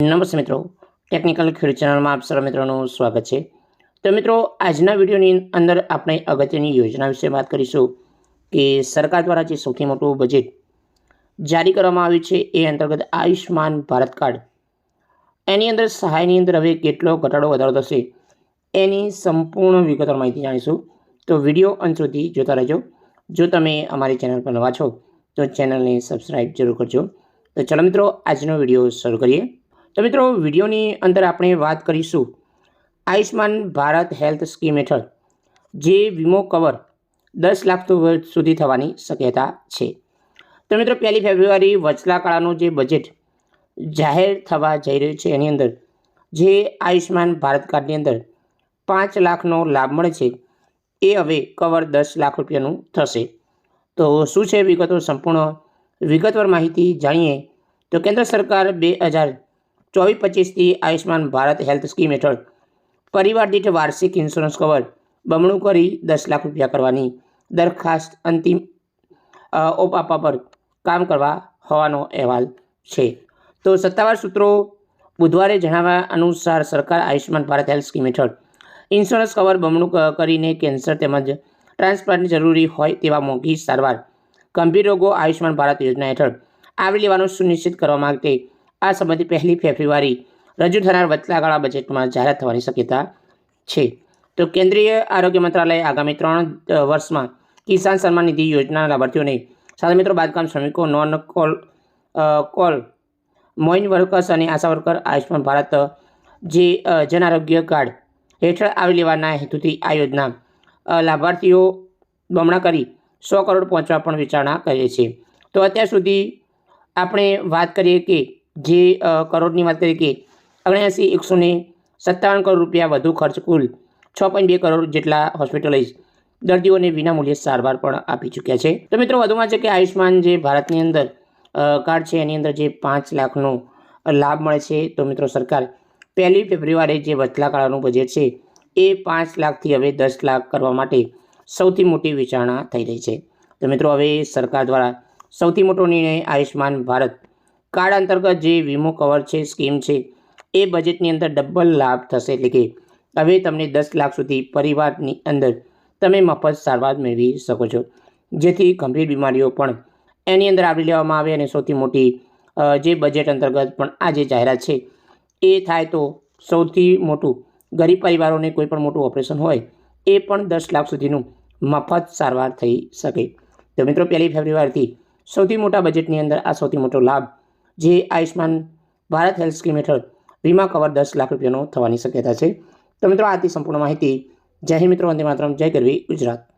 નમસ્તે મિત્રો. ટેકનિકલ ખેડૂત ચેનલમાં આપ સર્વ મિત્રોનું સ્વાગત છે. તો મિત્રો, આજના વિડીયોની અંદર આપણે અગત્યની યોજના વિશે વાત કરીશું કે સરકાર દ્વારા જે સૌથી મોટું બજેટ જારી કરવામાં આવ્યું છે એ અંતર્ગત આયુષ્માન ભારત કાર્ડ. એની અંદર સહાયની અંદર હવે કેટલો ઘટાડો વધારો થશે એની સંપૂર્ણ વિગતવાર માહિતી જાણીશું. તો વીડિયો અંત સુધી જોતા રહેજો. જો તમે અમારી ચેનલ પર નવા છો, તો ચેનલને સબસ્ક્રાઈબ જરૂર કરજો. તો ચલો મિત્રો, આજનો વીડિયો શરૂ કરીએ. તો મિત્રો, વિડીયોની અંદર આપણે વાત કરીશું આયુષ્માન ભારત હેલ્થ સ્કીમ હેઠળ, જે વીમો કવર દસ લાખ સુધી થવાની શક્યતા છે. તો મિત્રો, પહેલી ફેબ્રુઆરી વચલાકાળાનું જે બજેટ જાહેર થવા જઈ રહ્યું છે, એની અંદર જે આયુષ્માન ભારત કાર્ડની અંદર પાંચ લાખનો લાભ મળે છે, એ હવે કવર દસ લાખ રૂપિયાનું થશે. તો શું છે વિગતો? સંપૂર્ણ વિગતવાર માહિતી જાણીએ. તો કેન્દ્ર સરકાર બે હજાર ચોવીસ પચીસથી આયુષ્માન ભારત હેલ્થ સ્કીમ હેઠળ પરિવાર દીઠ વાર્ષિક ઇન્સ્યોરન્સ કવર બમણું કરી દસ લાખ રૂપિયા કરવાની દરખાસ્ત અંતિમ ઓપ આપવા પર કામ કરવા હોવાનો અહેવાલ છે. તો સત્તાવાર સૂત્રો બુધવારે જણાવ્યા અનુસાર સરકાર આયુષ્માન ભારત હેલ્થ સ્કીમ હેઠળ ઇન્સ્યોરન્સ કવર બમણું કરીને કેન્સર તેમજ ટ્રાન્સપ્લાન્ટની જરૂરી હોય તેવા મોંઘી સારવાર ગંભીર રોગો આયુષ્માન ભારત યોજના હેઠળ આવરી લેવાનું સુનિશ્ચિત કરવા માટે આ સંબંધે પહેલી ફેબ્રુઆરી રજૂ થનાર વચલા ગાળા બજેટમાં જાહેરાત થવાની શક્યતા છે. તો કેન્દ્રીય આરોગ્ય મંત્રાલય આગામી ત્રણ વર્ષમાં કિસાન સન્માન નિધિ યોજનાના લાભાર્થીઓને સાથે મિત્રો બાંધકામ શ્રમિકો, non coal coal, mine workers અને આશા વર્કર આયુષ્માન ભારત, જે જન આરોગ્ય કાર્ડ હેઠળ આવી લેવાના હેતુથી આ યોજના લાભાર્થીઓ બમણા કરી સો કરોડ પહોંચવા પણ વિચારણા કરે છે. તો અત્યાર સુધી આપણે વાત કરીએ કે જે કરોડની વાત કરીએ કે અગણ્યાસી એકસો ને સત્તાવન કરોડ રૂપિયા વધુ ખર્ચ કુલ છ પોઈન્ટ બે કરોડ જેટલા હોસ્પિટલાઇઝ દર્દીઓને વિનામૂલ્યે સારવાર પણ આપી ચૂક્યા છે. તો મિત્રો, વધુમાં છે કે આયુષ્માન જે ભારતની અંદર કાર્ડ છે, એની અંદર જે પાંચ લાખનો લાભ મળે છે, તો મિત્રો સરકાર પહેલી ફેબ્રુઆરી જે વચલા કાળાનું બજેટ છે, એ પાંચ લાખથી હવે દસ લાખ કરવા માટે સૌથી મોટી વિચારણા થઈ રહી છે. તો મિત્રો, હવે સરકાર દ્વારા સૌથી મોટો નિર્ણય આયુષ્માન ભારત કાર્ડ અંતર્ગત જે વીમો કવર છે સ્કીમ છે, એ બજેટની અંદર ડબલ લાભ થશે. એટલે કે હવે તમને દસ લાખ સુધી પરિવારની અંદર તમે મફત સારવાર મેળવી શકો છો. જેથી ગંભીર બીમારીઓ પણ એની અંદર આવરી લેવામાં આવે અને સૌથી મોટી જે બજેટ અંતર્ગત પણ આ જે જાહેરાત છે, એ થાય તો સૌથી મોટું ગરીબ પરિવારોને કોઈ પણ મોટું ઓપરેશન હોય, એ પણ દસ લાખ સુધીનું મફત સારવાર થઈ શકે. તો મિત્રો, પહેલી ફેબ્રુઆરીથી સૌથી મોટા બજેટની અંદર આ સૌથી મોટો લાભ જે આયુષ્માન ભારત હેલ્થ સ્કીમ હેઠળ વીમા કવર દસ લાખ રૂપિયાનો થવાની શક્યતા છે. તો મિત્રો, આથી સંપૂર્ણ માહિતી. જય હિન્દ મિત્રો, વંદે માતરમ. જય ગરવી ગુજરાત.